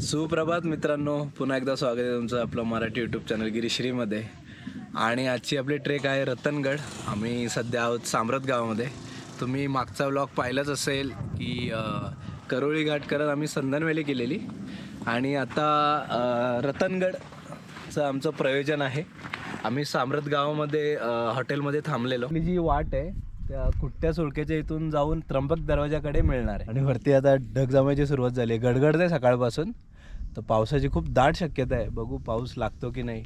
सुप्रभात मित्रांनो. पुन्हा एकदा स्वागत आहे तुमचं आपलं मराठी यूट्यूब चॅनल गिरीश्रीमध्ये. आणि आजची आपली ट्रेक आहे रतनगड. आम्ही सध्या आहोत साम्रत गावामध्ये. तुम्ही मागचा व्लॉग पाहिलाच असेल की करोळी घाट करत आम्ही संदनवेली केलेली. आणि आता रतनगडचं आमचं प्रयोजन आहे. आम्ही साम्रत गावामध्ये हॉटेलमध्ये थांबलेलो. आपली जी वाट आहे त्या कुट्ट्या सुळक्याच्या इथून जाऊन त्र्यंबक दरवाजाकडे मिळणार आहे. आणि वरती आता ढग जमायची सुरुवात झाली आहे. गडगडते सकाळपासून. तर पावसाची खूप दाट शक्यता आहे. बघू पाऊस लागतो की नाही.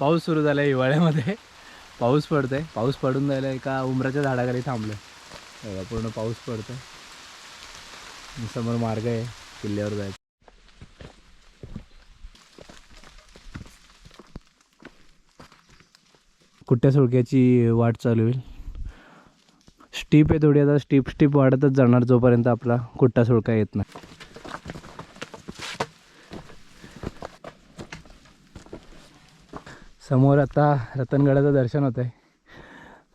पाऊस सुरू झाला हिवाळ्यामध्ये. पाऊस पडतोय. पाऊस पडून जायला एका उमराच्या झाडाखाली थांबलोय. बघा, पूर्ण पाऊस पडतोय. समोर मार्ग आहे किल्ल्यावर जायचं. कुट्ट्या सुळक्याची वाट चालू होईल? स्टीप आहे थोडी आता स्टीप स्टीप वाढतच जाणार जोपर्यंत आपला कुट्टा सुळका येत नाही. समोर आता रतनगडाचं दर्शन होत आहे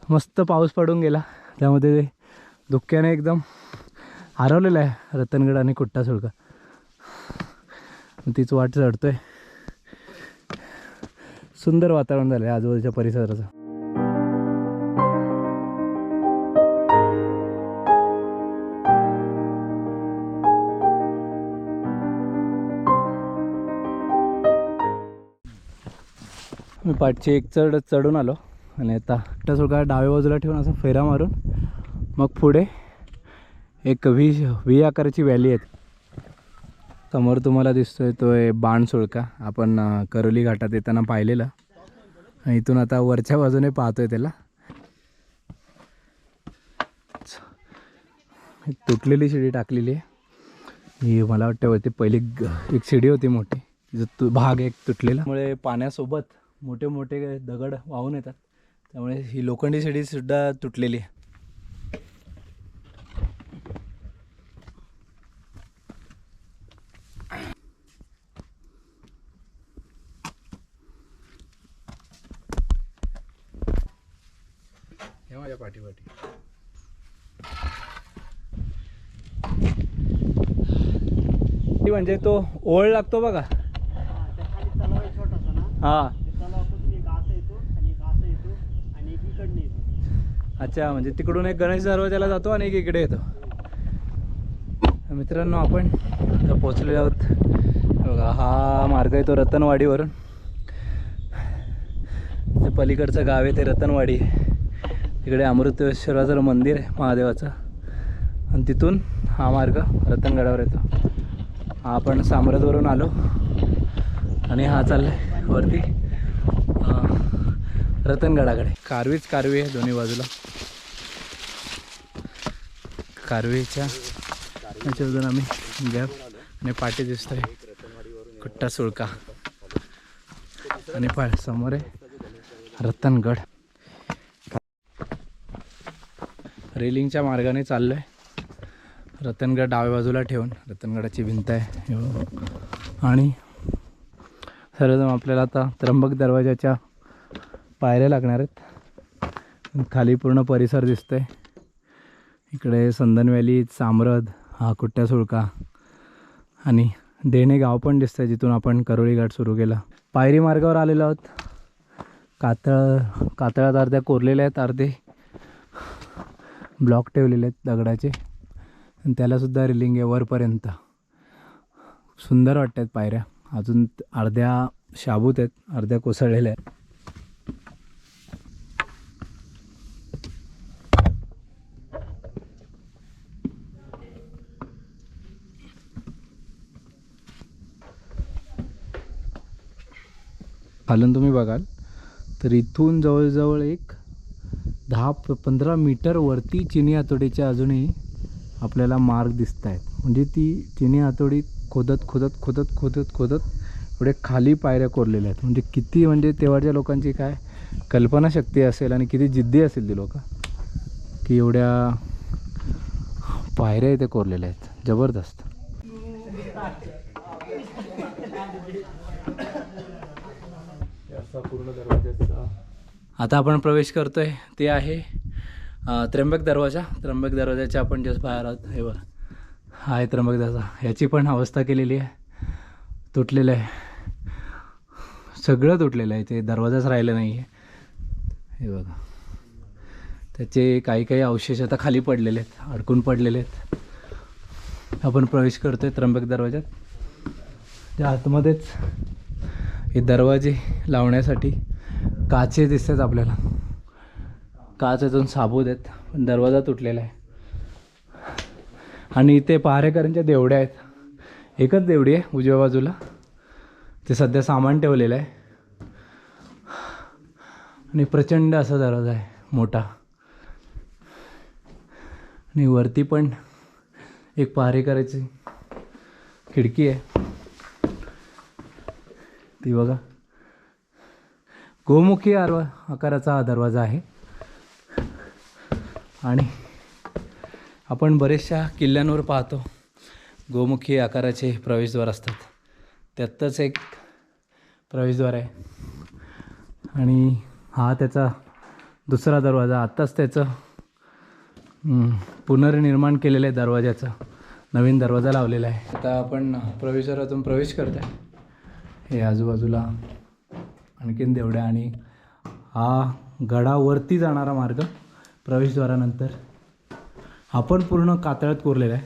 मस्त पाऊस पडून गेला. त्यामध्ये धुक्याने एकदम हरवलेलं आहे रतनगड आणि कुट्टा सुळका. तीच वाट चढतोय. सुंदर वातावरण झालं आहे आजूबाजूच्या परिसराचं. मी पाठची एक चढ चढून आलो आणि आता त्या सुळका डाव्या बाजूला ठेवून असं फेरा मारून मग पुढे एक व्ही व्ही आकाराची व्हॅली आहे. समोर तुम्हाला दिसतोय तो आहे बाण सुळका. आपण करोली घाटात येताना पाहिलेला. आणि इथून आता वरच्या बाजूने पाहतोय त्याला. तुटलेली शिडी टाकलेली आहे. ही मला वाटतं वरती पहिली एक शिडी होती मोठी. तिचा तु भाग एक तुटलेला. त्यामुळे पाण्यासोबत मोठे मोठे दगड वाहून येतात. त्यामुळे ही लोखंडी शिडी सुद्धा तुटलेली आहे. म्हणजे तो ओळ लागतो बघा. हा. अच्छा म्हणजे तिकडून एक गणेश दरवाजाला जातो आणि एक इकडे येतो. मित्रांनो आपण आता पोचलेलो आहोत. बघा हा मार्ग आहे तो रतनवाडीवरून. ते पलीकडचं गाव आहे ते रतनवाडी. आहे तिकडे अमृतेश्वराचं मंदिर आहे महादेवाचं. आणि तिथून हा मार्ग रतनगडावर येतो. हा आपण सामरदवरून आलो आणि हा चाललाय वरती रतनगडाकडे. कारवीच कारवी आहे दोन्ही बाजूला. कारवेच्या. याच्यामधून आम्ही गॅप आणि पाठी दिसतोय कुट्टा सुळका. आणि पाळ समोर आहे रतनगड. रेलिंगच्या मार्गाने चाललो आहे रतनगड डाव्या बाजूला ठेवून रतनगडाची भिंत आहे. आणि सर्वजण आपल्याला आता त्र्यंबक दरवाजाच्या पायऱ्या लागणार आहेत. खाली पूर्ण परिसर दिसतोय. इकडे संदन व्हॅली चामरद हा कुट्ट्या सुळका आणि देणे गाव पण दिसतंय जिथून आपण करोळी घाट सुरू केला. पायरी मार्गावर आलेलो आहोत. कातळ कातळात अर्ध्या कोरलेल्या आहेत अर्धे ब्लॉक ठेवलेले आहेत दगडाचे. आणि त्यालासुद्धा रिलिंग आहे वरपर्यंत. सुंदर वाटत आहेत पायऱ्या. अजून अर्ध्या शाबूत आहेत अर्ध्या कोसळलेल्या आहेत. खालून तुम्ही बघाल. तर इथून जवळजवळ एक दहा प- पंधरा मीटर वरती चिनी हातोडीच्या अजूनही आपल्याला मार्ग दिसत आहेत म्हणजे ती चिनी हातोडी खोदत खोदत खोदत खोदत खोदत एवढे खाली पायऱ्या कोरलेल्या आहेत. म्हणजे किती म्हणजे तेव्हाच्या लोकांची काय कल्पनाशक्ती असेल आणि किती जिद्दी असेल ती लोक की एवढ्या पायऱ्या इथे कोरलेल्या आहेत. जबरदस्त. असा पूर्ण दरवाजाचा. आता आपण प्रवेश करतोय. ते आहे त्र्यंबक दरवाजा. त्र्यंबक दरवाजाच्या आपण जस्ट बाहेर आहोत. हे बघ. हा आहे त्र्यंबक दरवाजा ह्याची पण अवस्था केलेली आहे. तुटलेलं आहे. सगळं तुटलेलं आहे. ते दरवाजाच राहिलं नाही आहे हे बघा. त्याचे काही काही अवशेष आता खाली पडलेले आहेत. अडकून पडलेले आहेत. आपण प्रवेश करतोय त्र्यंबक दरवाजात. त्या आतमध्येच. हे दरवाजे लावण्यासाठी काचे दिसतात आपल्याला. काच अजून साबूत आहेत पण दरवाजा तुटलेला आहे. आणि इथे पहारेकरांच्या देवड्या आहेत. एकच देवडी आहे उजव्या बाजूला. ते सध्या सामान ठेवलेलं आहे. आणि प्रचंड असा दरवाजा आहे मोठा. आणि वरती पण एक पहारेकराची खिडकी आहे. ती बघा. गोमुखी आरवा आकाराचा हा दरवाजा आहे. आणि आपण बरेचशा किल्ल्यांवर पाहतो. गोमुखी आकाराचे प्रवेशद्वार असतात. त्यातच एक प्रवेशद्वार आहे. आणि हा त्याचा दुसरा दरवाजा. आत्ताच त्याचं पुनर्निर्माण केलेलं आहे दरवाजाचं नवीन दरवाजा लावलेला आहे. आता आपण प्रवेशद्वारातून प्रवेश करत आहे हे आजूबाजूला आणखीन देवड्या आणि हा गडावरती जाणारा मार्ग प्रवेशद्वारानंतर. आपण पूर्ण कातळात कोरलेला आहे.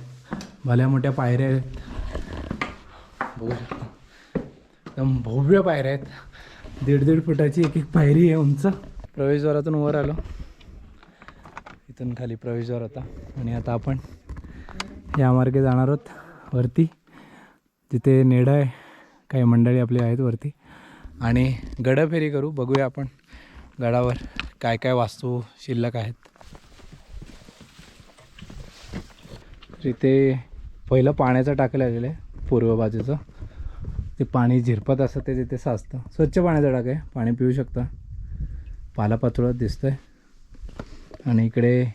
भल्या मोठ्या पायऱ्या आहेत. बघू शकता. एकदम भव्य पायऱ्या आहेत. दीड दीड फुटाची एक एक पायरी आहे उंच. प्रवेशद्वारातून वर आलो. इथून खाली प्रवेशद्वार होता. आणि आता आपण या मार्गे जाणार आहोत. वरती. तिथे नेडा आहे. काही मंडळी आपली आहेत वरती. आणि गडफेरी करू बघूया आपण गडावर काय काय वास्तू शिल्लक आहेत. तिथे पहिलं पाण्याचं टाकलं आलेलं आहे पूर्व बाजूचं. ते पाणी झिरपत असतं ते तिथे साचतं. स्वच्छ पाण्याचं टाक आहे पाणी पिऊ शकता. पालापाचोळत दिसतं आहे आणि इकडे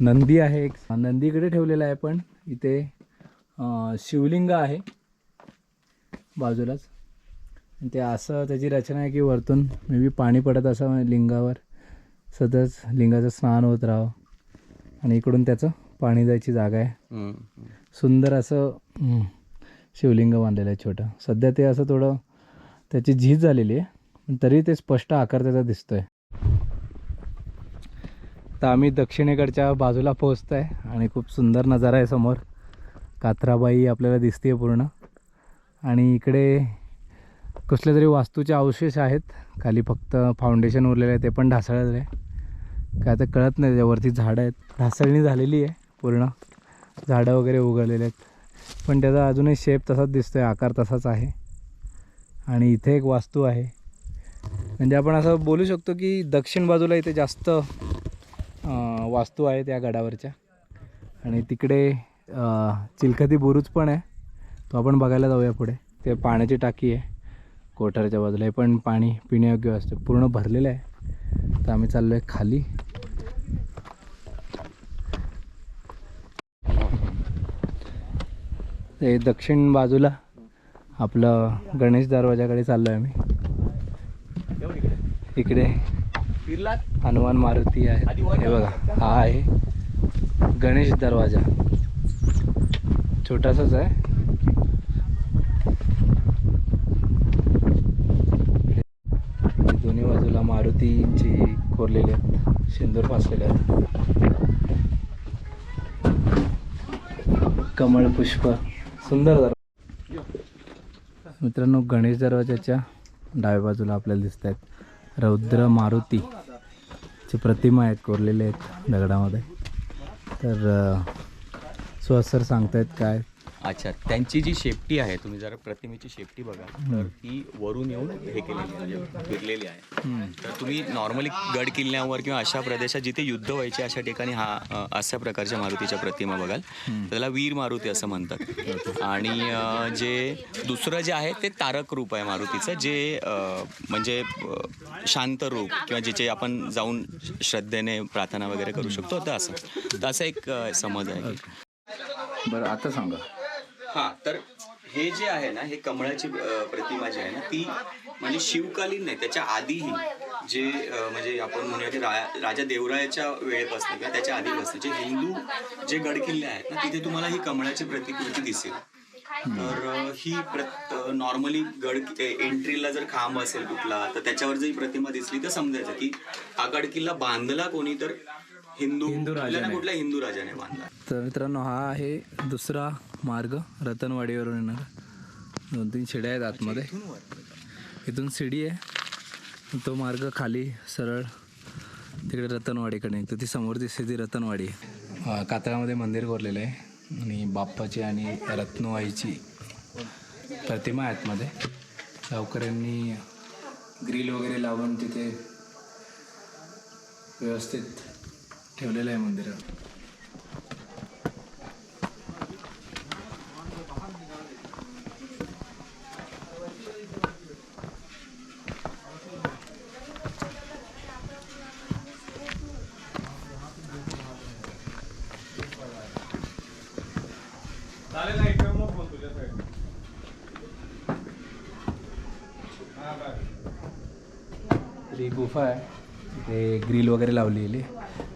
नंदी आहे एक. नंदी इकडे ठेवलेला आहे पण इथे शिवलिंग आहे. बाजूलाच. ते असं त्याची रचना आहे की वरतून मे बी पाणी पडत असं लिंगावर. सतत लिंगाचं स्नान होत राहावं. आणि इकडून त्याचं पाणी जायची जागा आहे. सुंदर असं शिवलिंग बांधलेलं आहे छोटं. सध्या ते असं थोडं त्याची झीज झालेली आहे. तरी ते स्पष्ट आकार त्याचा दिसतोय. तर आम्ही दक्षिणेकडच्या बाजूला पोहोचतो आहे आणि खूप सुंदर नजारा आहे समोर. कात्राबाई आपल्याला दिसते पूर्ण. आणि इकडे कसले तरी वास्तूचे अवशेष आहेत. खाली फक्त फाउंडेशन उरलेलं आहे ते पण ढासळलेलं आहे. काय तर कळत नाही त्याच्यावरती झाडं आहेत. ढासळणी झालेली आहे पूर्ण. झाडं वगैरे उगवलेले आहेत. पण त्याचा अजूनही शेप तसाच दिसतोय आकार तसाच आहे. आणि इथे एक वास्तू आहे. म्हणजे आपण असं बोलू शकतो की दक्षिण बाजूला इथे जास्त वास्तू आहेत या गडावरच्या. आणि तिकडे चिलखती बुरुज पण आहे. तो आपण बघायला जाऊया पुढे. ते पाण्याची टाकी आहे कोठारच्या बाजूला हे पण पाणी पिण्यायोग्य असते. पूर्ण भरलेलं आहे. तर आम्ही चाललो आहे खाली. ते दक्षिण बाजूला आपलं गणेश दरवाजाकडे चाललो आहे आम्ही. इकडे हनुमान मारुती आहे. हे बघा हा आहे गणेश दरवाजा. छोटासाच आहे दोन्ही बाजूला मारुतीची कोरलेले आहेत शेंदूर फासलेले आहेत. कमळ पुष्प सुंदर दरवाजा मित्रांनो गणेश दरवाजाच्या डाव्या बाजूला आपल्याला दिसत आहेत रौद्र मारुती ची प्रतिमा आहेत कोरलेले आहेत दगडामध्ये. तर सो सर सांगतायत काय? अच्छा त्यांची जी शेपटी आहे तुम्ही जर प्रतिमेची शेपटी बघा तर ती वरून येऊन हे केलेली आहे म्हणजे फिरलेली आहे. तर तुम्ही नॉर्मली गड किल्ल्यावर किंवा अशा प्रदेशात जिथे युद्ध व्हायचे अशा ठिकाणी हा अशा प्रकारच्या मारुतीच्या प्रतिमा बघाल. त्याला वीर मारुती असं म्हणतात. आणि जे दुसरं जे आहे ते तारक रूप आहे मारुतीचं जे म्हणजे शांत रूप किंवा जिचे आपण जाऊन श्रद्धेने प्रार्थना वगैरे करू शकतो तर असं. तर असं एक समज आहे. बरं आता सांगा. हा तर हे जे आहे ना हे कमळाची प्रतिमा जी आहे ना ती म्हणजे शिवकालीन नाही त्याच्या आधीही जे म्हणजे आपण म्हणूया की रा- राजा देवरायाच्या वेळेपासून किंवा त्याच्या आधीपासून जे हिंदू जे गड किल्ले आहेत ना तिथे तुम्हाला ही कमळाची प्रतिकृती दिसेल. तर ही नॉर्मली गड एंट्रीला जर खांब असेल कुठला तर त्याच्यावर जर ही प्रतिमा दिसली तर समजायचं की हा गड किल्ला बांधला कोणी तर हिंदू कुठल्या हिंदू राजाने बांधला. तर मित्रांनो हा आहे दुसरा मार्ग रतनवाडीवरून येणार. दोन तीन शिड्या आहेत आतमध्ये. इथून शिडी आहे. तो मार्ग खाली सरळ तिकडे रतनवाडीकडे निघतो. ती समोर दिसते ती रतनवाडी आहे. कातळामध्ये मंदिर कोरलेलं आहे. आणि बाप्पाची आणि रत्नवाईची प्रतिमा आहे आतमध्ये. गावकऱ्यांनी ग्रिल वगैरे लावून तिथे व्यवस्थित ठेवलेलं आहे मंदिरात. ही गुफा आहे. ते ग्रिल वगैरे लावलेली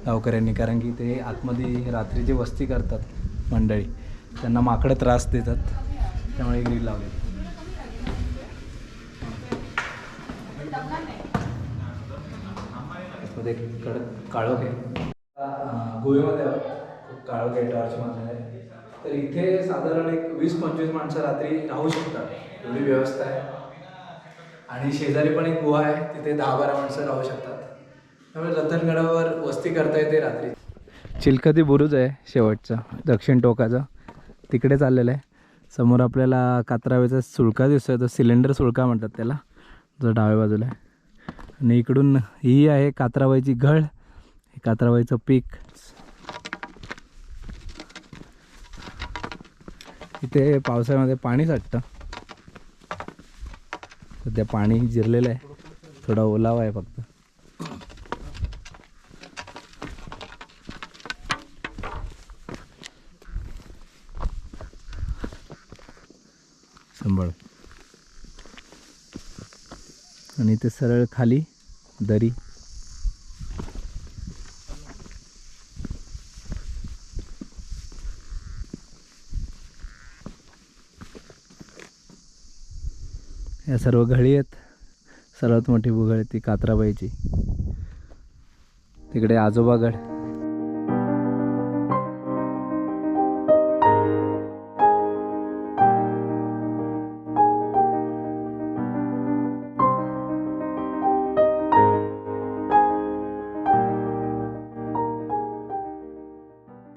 गावकऱ्यांनी. कारण की ते आतमध्ये रात्रीची वस्ती करतात मंडळी त्यांना माकडं त्रास देतात. त्यामुळे ग्रिल लावले मध्ये कडक काळोख आहे. गोव्यामध्ये खूप काळोख आहे आहे. तर इथे साधारण एक वीस पंचवीस माणसं रात्री राहू शकतात. एवढी व्यवस्था आहे. आणि शेजारी पण एक गुहा आहे तिथे दहा बारा माणसं राहू शकतात. त्यामुळे रतनगडावर वस्ती करता येते रात्री. चिलखती बुरुज आहे शेवटचा दक्षिण टोकाचा. तिकडे चाललेलं आहे. समोर आपल्याला कात्रावेचा सुळका दिसतोय तो सिलेंडर सुळका म्हणतात त्याला. जो डाव्या बाजूला आहे. आणि इकडून ही आहे कात्राबाईची घळ. हे कात्राबाईचं पीक. इथे पावसाळ्यामध्ये पाणी साठतं सध्या पाणी जिरलेलं आहे. थोडा ओलावा आहे फक्त. संभाळ. आणि ते सरळ खाली दरी. सर्व घळी आहेत. सर्वात मोठी भूगळ आहे ती कात्राबाईची. तिकडे आजोबागड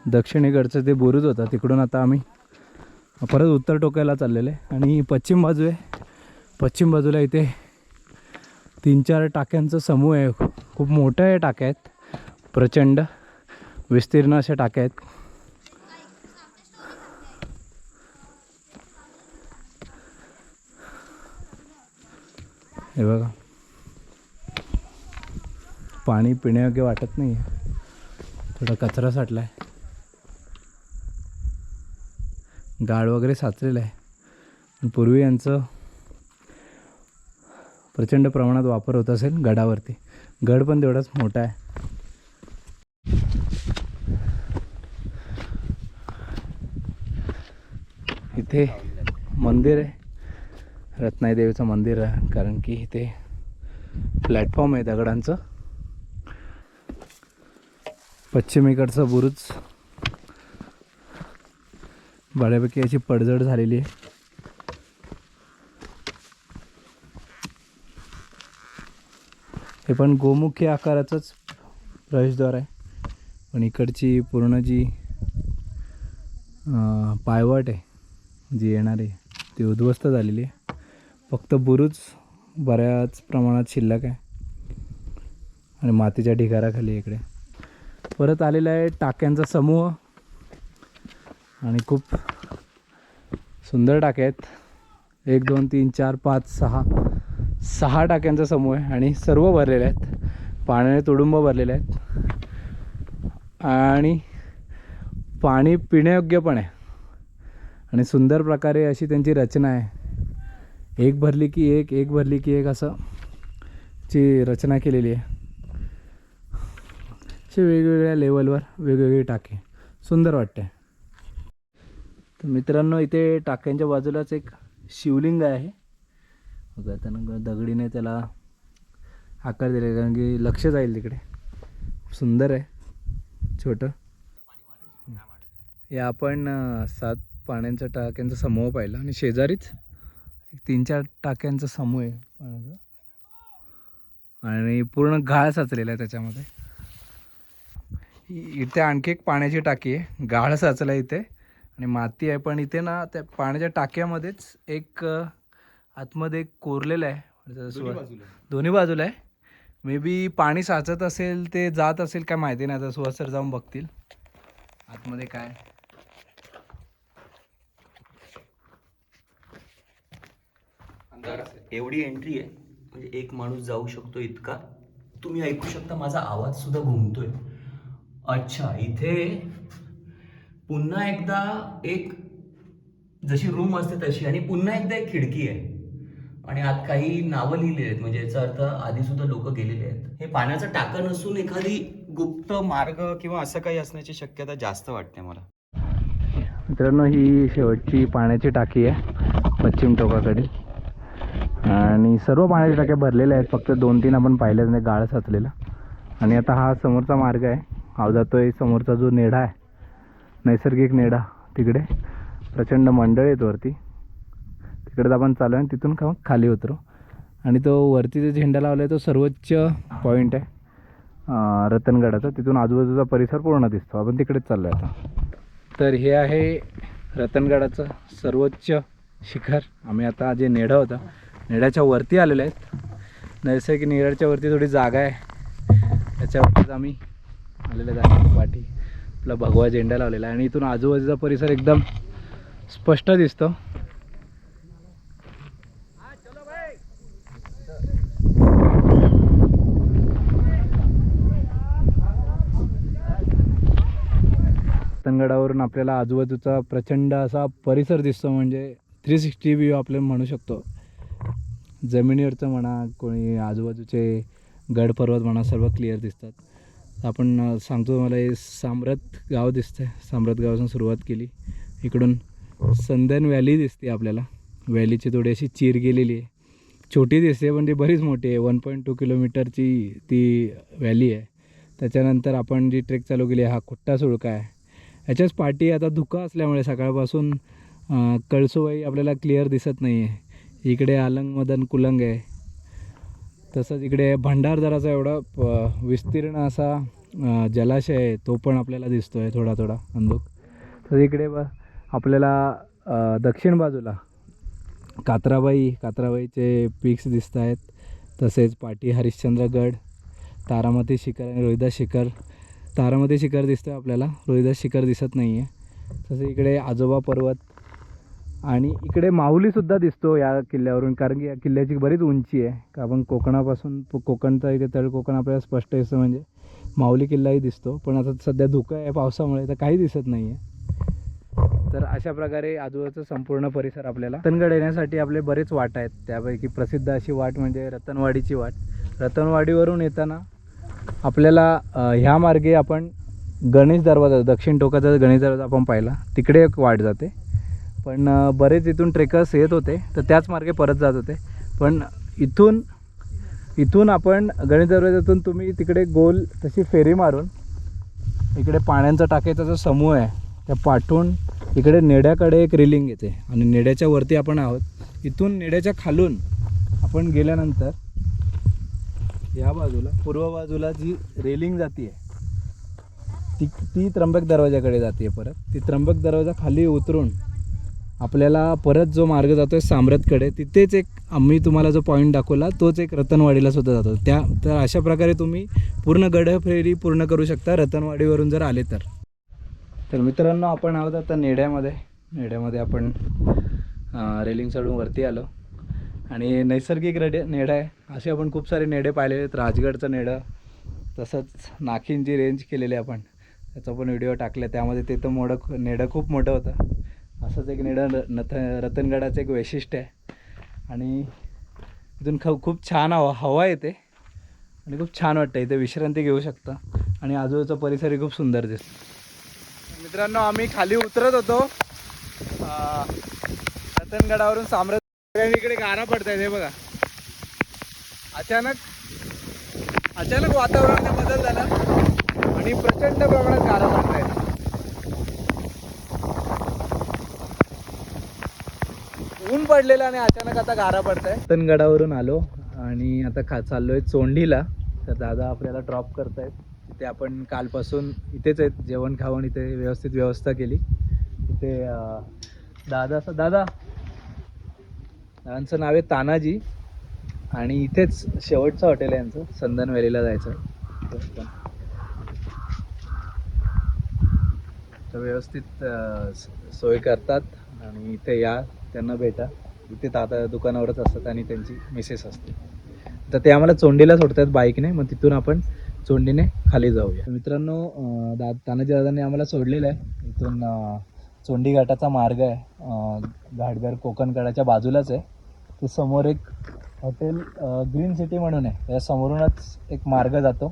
दक्षिणेकडचं ते बुरुज होता. तिकडून आता आम्ही परत उत्तर टोकायला चाललेले. आणि पश्चिम बाजू आहे पश्चिम बाजूला इथे तीन चार टाक्यांचा समूह आहे. खूप मोठं आहे टाक्या आहेत. प्रचंड विस्तीर्ण अशा टाक्या आहेत. हे बघा. पाणी पिण्यायोग्य वाटत नाही आहे थोडा कचरा साठला आहे गाळ वगैरे साचलेलं आहे. पूर्वी यांचं प्रचंड प्रमाणात वापर होत असेल गडावरती. गड पण तेवढाच मोठा आहे. इथे मंदिर आहे. रत्नाई देवीचं मंदिर आहे कारण की इथे प्लॅटफॉर्म आहे दगडांचं. पश्चिमेकडचं बुरुज. बऱ्यापैकी याची पडझड झालेली आहे. हे पण गोमुखी आकाराचंच प्रवेशद्वार आहे. पण इकडची पूर्ण जी पायवट पायवाट आहे जी येणार आहे ती उद्ध्वस्त झालेली आहे. फक्त बुरुज बऱ्याच प्रमाणात शिल्लक आहे. आणि मातीच्या ढिगाराखाली इकडे. परत आलेला आहे टाक्यांचा समूह. आणि खूप सुंदर टाक्या आहेत. एक दोन तीन चार पाच सहा. सहा टाक्यांचा समूह आहे आणि सर्व भरलेले आहेत. पाण्याने तुडुंब भरलेले आहेत. आणि पाणी पिण्यायोग्य पण आहे. आणि सुंदर प्रकारे अशी त्यांची रचना आहे. एक भरली की एक एक भरली की एक असं ची रचना केलेली आहे. असे वेगवेगळ्या लेवलवर वेगवेगळी टाके. सुंदर वाटते. तर मित्रांनो इथे टाक्यांच्या बाजूलाच एक शिवलिंग आहे. बघा दगडीने त्याला आकार दिले कारण की लक्ष जाईल तिकडे. सुंदर आहे. छोटं. हे आपण सात पाण्यांचा टाक्यांचा समूह पाहिला आणि शेजारीच एक तीन चार टाक्यांचा समूह आहे. पाण्याचा आणि पूर्ण गाळ साचलेला आहे त्याच्यामध्ये. इथे आणखी एक पाण्याची टाकी आहे. गाळ साचला आहे इथे. आणि माती आहे पण इथे ना त्या पाण्याच्या टाक्यामध्येच एक आतमध्ये एक कोरलेलं आहे. सुवा- दोन्ही बाजूला. आहे. मे बी पाणी साचत असेल ते जात असेल काय माहिती नाही. आता सुहास सर जाऊन बघतील. आतमध्ये काय? एवढी एंट्री आहे. म्हणजे एक माणूस जाऊ शकतो इतका. तुम्ही ऐकू शकता माझा आवाज सुद्धा घुमतोय. अच्छा इथे पुन्हा एकदा एक जशी रूम असते तशी आणि पुन्हा एकदा एक खिडकी आहे. आणि आत काही नावं लिहिली आहेत. म्हणजे याचा अर्थ आधी सुद्धा लोक गेलेले आहेत. हे पाण्याचं टाकं नसून एखादी गुप्त मार्ग किंवा असं काही असण्याची शक्यता जास्त वाटते मला. मित्रांनो ही शेवटची पाण्याची टाकी आहे पश्चिम टोकाकडील. आणि सर्व पाण्याच्या टाक्या भरलेल्या आहेत. फक्त दोन तीन आपण पाहिल्याच नाही गाळ साचलेला. आणि आता हा समोरचा मार्ग आहे. हा जातोय समोरचा जो नेडा आहे. नैसर्गिक नेडा तिकडे. प्रचंड मंडळ आहेत वरती. तिकडे आपण चालू आहे तिथून का खाली उतरू. आणि तो वरती जो झेंडा लावला आहे तो सर्वोच्च पॉईंट आहे. रतनगडाचा. तिथून आजूबाजूचा परिसर पूर्ण दिसतो. आपण तिकडेच चाललो आहे आता. तर हे आहे रतनगडाचं सर्वोच्च शिखर. आम्ही आता जे नेढं होता नेड्याच्या वरती आलेलो आहेत. नैसर्गिक नेडाच्या वरती थोडी जागा आहे. त्याच्यावरतीच आम्ही आलेले आहे. पाठी आपला भगवा झेंडा लावलेला आहे. आणि इथून आजूबाजूचा परिसर एकदम स्पष्ट दिसतो. रतनगडावरून आपल्याला आजूबाजूचा प्रचंड असा परिसर दिसतो म्हणजे थ्री सिक्स्टी व्ह्यू आपल्याला म्हणू शकतो. जमिनीवरचं म्हणा कोणी आजूबाजूचे गड पर्वत म्हणा सर्व क्लिअर दिसतात. आपण सांगतो मला हे साम्रत गाव दिसतंय. साम्रत गावापासून सुरुवात केली. इकडून संदन व्हॅली दिसते आपल्याला. व्हॅलीची थोडी अशी चीर गेलेली आहे. छोटी दिसते पण ती बरीच मोठी आहे. वन पॉईंट टू किलोमीटरची ती व्हॅली आहे. त्याच्यानंतर आपण जी ट्रेक चालू केली आहे हा कुट्टा सुळका आहे? ह्याच्याच पाठी आता धुकं असल्यामुळे सकाळपासून अं, आपल्याला क्लिअर दिसत नाही आहे इकडे आलंग मदन कुलंग आहे. तसंच इकडे भंडारदराचा एवढा प- विस्तीर्ण असा जलाशय आहे तो पण आपल्याला दिसतो आहे थोडा थोडा अंधुक. तर इकडे ब आपल्याला दक्षिण बाजूला कात्राबाई कात्राबाईचे पिक्स दिसत आहेत तसेच पाटी हरिश्चंद्रगड तारामती शिखर आणि रोहिदा शिखर. तारामध्ये शिखर दिसतं आपल्याला. रोहिदास शिखर दिसत नाही आहे तसं इकडे आजोबा पर्वत आणि इकडे माहुलीसुद्धा दिसतो या किल्ल्यावरून कारण की या किल्ल्याची बरीच उंची आहे. का आपण कोकणापासून कोकणचा इथे तळ कोकण आपल्याला स्पष्ट दिसतं म्हणजे माऊली किल्लाही दिसतो. पण आता सध्या धुकं आहे पावसामुळे तर काही दिसत नाही आहे तर अशा प्रकारे आजूबाजूचा संपूर्ण परिसर आपल्याला रतनगड येण्यासाठी आपले बरेच वाट आहेत. त्यापैकी प्रसिद्ध अशी वाट म्हणजे रतनवाडीची वाट. रतनवाडीवरून येताना आपल्याला ह्या मार्गे आपण गणेश दरवाजा दक्षिण टोकाचा गणेश दरवाजा आपण पाहिला. तिकडे एक वाट जाते. पण बरेच इथून ट्रेकर्स येत होते तर त्याच मार्गे परत जात होते. पण इथून इथून आपण गणेश दरवाजातून तुम्ही तिकडे गोल तशी फेरी मारून इकडे पाण्याचा टाकायचा जो समूह आहे त्या पाठून इकडे नेड्याकडे एक रिलिंग येते. आणि नेड्याच्या वरती आपण आहोत. इथून नेड्याच्या खालून आपण गेल्यानंतर ह्या बाजूला पूर्व बाजूला जी रेलिंग जाते ती ती त्र्यंबक दरवाजाकडे जाते परत. ती त्र्यंबक दरवाजा खाली उतरून आपल्याला परत जो मार्ग जातो आहे साम्रतकडे तिथेच एक आम्ही तुम्हाला जो पॉईंट दाखवला तोच एक रतनवाडीला सुद्धा जातो. त्या तर अशा प्रकारे तुम्ही पूर्ण गडफेरी पूर्ण करू शकता रतनवाडीवरून जर आले तर. तर मित्रांनो आपण आहोत आता नेड्यामध्ये. नेड्यामध्ये आपण रेलिंग चढून वरती आलो. आणि नैसर्गिक रेडे नेडा आहे. असे आपण खूप सारे नेडे पाहिले आहेत. राजगडचं नेडं तसंच नाखींची रेंज केलेली आपण. त्याचा पण व्हिडिओ टाकला. त्यामध्ये ते तर मोडं नेडं खूप मोठं होतं. असंच एक नेडं र- नथ रतनगडाचं एक वैशिष्ट्य आहे. आणि इथून ख खूप छान हवा हवा येते. आणि खूप छान वाटतं. इथे विश्रांती घेऊ शकता. आणि आजूबाजूचा परिसरही खूप सुंदर दिसतो. मित्रांनो आम्ही खाली उतरत होतो. रतनगडावरून साम्र इकडे गारा पडतायत हे बघा. अचानक अचानक वातावरणात बदल झाला आणि प्रचंड प्रमाणात गारा पडतायत ऊन पडलेलं आणि अचानक आता गारा पडताय. तनगडावरून आलो आणि आता खा चाललोय चोंडीला. तर दादा आपल्याला ड्रॉप करतायत. तिथे आपण कालपासून इथेच आहेत. जेवण खावण इथे व्यवस्थित व्यवस्था केली. इथे दादा दादा यांचं नाव आहे तानाजी. आणि इथेच शेवटचं हॉटेल आहे यांचं संदन व्हॅलीला जायचं. तर व्यवस्थित सोय करतात आणि इथे या त्यांना भेटा. इथे दादा दुकानावरच असतात आणि त्यांची मिसेस असते. तर ते आम्हाला चोंडीला सोडतात बाईकने मग तिथून आपण चोंडीने खाली जाऊया. मित्रांनो दा तानाजी दादांनी आम्हाला सोडलेलं आहे. इथून चोंडी घाटाचा मार्ग आहे. घाटघर कोकणगडाच्या बाजूलाच आहे. ते समोर एक हॉटेल ग्रीन सिटी म्हणून आहे. त्या समोरूनच एक मार्ग जातो.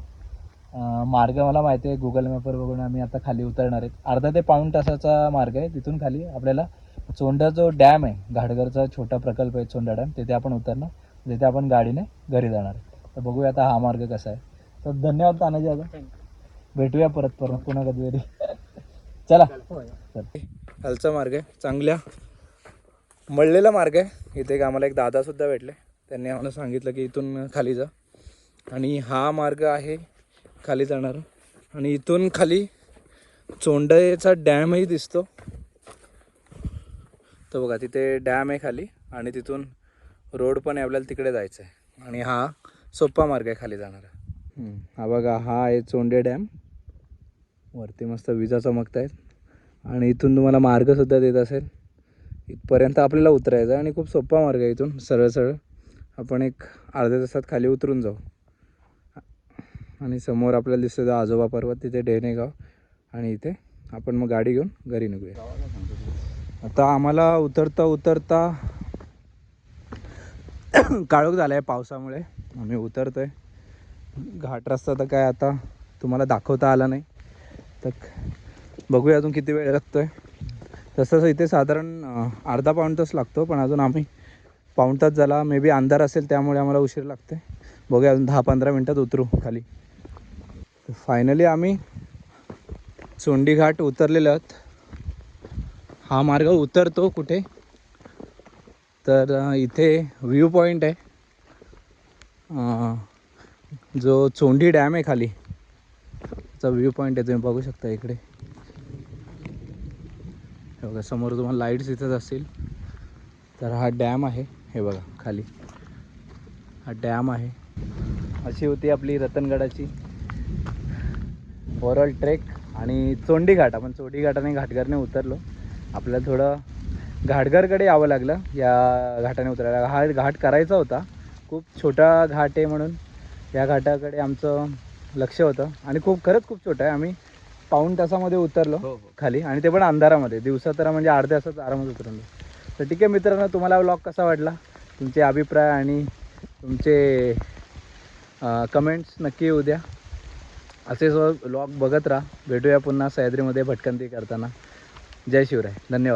मार्ग मला माहिती आहे गुगल मॅपवर बघून आम्ही आता खाली उतरणार आहेत. अर्धा ते पाऊण तासाचा मार्ग आहे तिथून खाली. आपल्याला चोंडा जो डॅम आहे घाटघरचा छोटा प्रकल्प आहे चोंडा डॅम तिथे आपण उतरणार. तिथे आपण गाडीने घरी जाणार आहे. तर बघूया आता हा मार्ग कसा आहे. तर धन्यवाद तानाजी आता भेटूया परत परत पुन्हा कधीतरी चला. खालचा मार्ग आहे चांगल्या मळलेला मार्ग आहे. इथे एक आम्हाला एक दादासुद्धा भेटले. त्यांनी आम्हाला सांगितलं की इथून खाली जा. आणि हा मार्ग आहे खाली जाणार. आणि इथून खाली चोंडेचा डॅमही दिसतो. तर बघा तिथे डॅम आहे खाली आणि तिथून रोड पण आहे आपल्याला तिकडे जायचं आहे आणि हा सोपा मार्ग आहे खाली जाणारा. हा बघा हा आहे चोंडे डॅम. वरती मस्त विजा चमकत आहेत आणि इथून तुम्हाला मार्गसुद्धा देत असेल. इथपर्यंत आपल्याला उतरायचं आहे आणि खूप सोपा मार्ग आहे इथून सरळ सरळ. आपण एक अर्ध्या तासात खाली उतरून जाऊ. आणि समोर आपल्याला दिसतं आजोबा पर्वत तिथे डेनेगाव आणि इथे आपण मग गाडी घेऊन घरी निघूया. आता आम्हाला उतरता उतरता काळोख झाला आहे पावसामुळे. आम्ही उतरतोय. घाट रस्ता तर काय आता तुम्हाला दाखवता आला नाही. तर बघूया अजून किती वेळ लागतोय. तसंच इथे साधारण अर्धा पाऊण तास लागतो पण अजून आम्ही पाऊण तास झाला. मे बी अंधार असेल त्यामुळे आम्हाला उशीर लागते बघूया अजून दहा पंधरा मिनटात उतरू खाली. फायनली आम्ही चोंडी घाट उतरलेले आहोत. हा मार्ग उतरतो कुठे? तर इथे व्ह्यू पॉईंट आहे. जो चोंडी डॅम आहे खाली. त्याचा व्ह्यू पॉईंट आहे तुम्ही बघू शकता इकडे. हे बघा समोर तुम्हाला लाईट्स दिसत असतील. तर हा डॅम आहे. हे बघा खाली. हा डॅम आहे. अशी होती आपली रतनगडाची ओव्हरऑल ट्रेक आणि चोंडी घाट आपण चोंडी घाटाने घाटघरने उतरलो. आपल्याला थोडं घाटघरकडे यावं लागलं. या घाटाने उतरायला. हा घाट करायचा होता. खूप छोटा घाट आहे म्हणून. या घाटाकडे आमचं लक्ष होतं. आणि खूप खरंच खूप छोटं आहे. आम्ही पाऊण तासामध्ये उतरलो हो हो. खाली. आणि ते पण अंधारामध्ये. दिवसा तर म्हणजे अर्ध्या तासात आरामात उतरलो तर ठीक आहे मित्रांनो तुम्हाला व्लॉग कसा वाटला? तुमचे अभिप्राय आणि तुमचे कमेंट्स नक्की येऊ द्या. असेच व्लॉग बघत राहा. भेटूया पुन्हा सह्याद्रीमध्ये भटकंती करताना. जय शिवराय. धन्यवाद.